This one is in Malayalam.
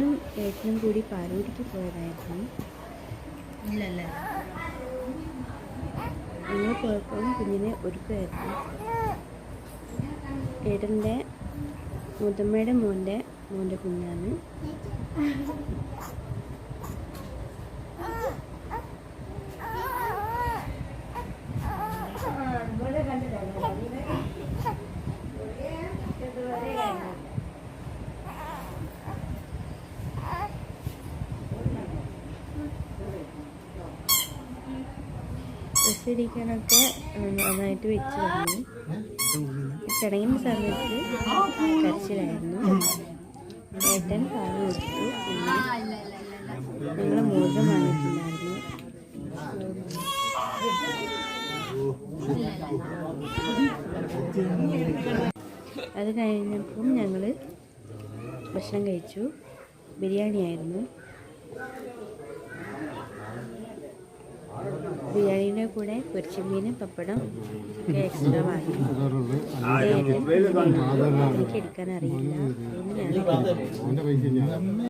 ഞാനും ഏട്ടനും കൂടി പാലൂരിക്ക് പോയതായിരുന്നു. ഇല്ലല്ലേ? ഞങ്ങൾ പോയപ്പോൾ കുഞ്ഞിനെ ഒരുക്കുമായിരുന്നു. ഏട്ടന്റെ മുതമ്മയുടെ മോന്റെ മോന്റെ കുഞ്ഞാണ്. ഉം, നന്നായിട്ട് വെച്ച് തന്നു ചടങ്ങിന്റെ സമയത്ത് കരച്ചിലായിരുന്നു. ഏട്ടൻ പാൽ കൊടുത്തു. പിന്നെ ഞങ്ങൾ മോതിരം വാങ്ങിയിട്ടുണ്ടായിരുന്നു. അത് കഴിഞ്ഞപ്പം ഞങ്ങൾ ഭക്ഷണം കഴിച്ചു. ബിരിയാണി ആയിരുന്നു ബിരിയാണിയുടെ കൂടെ പൊരിച്ചമീൻ പപ്പടം എക്സ്ട്രാ വാങ്ങി. എനിക്ക് എടുക്കാൻ അറിയില്ല.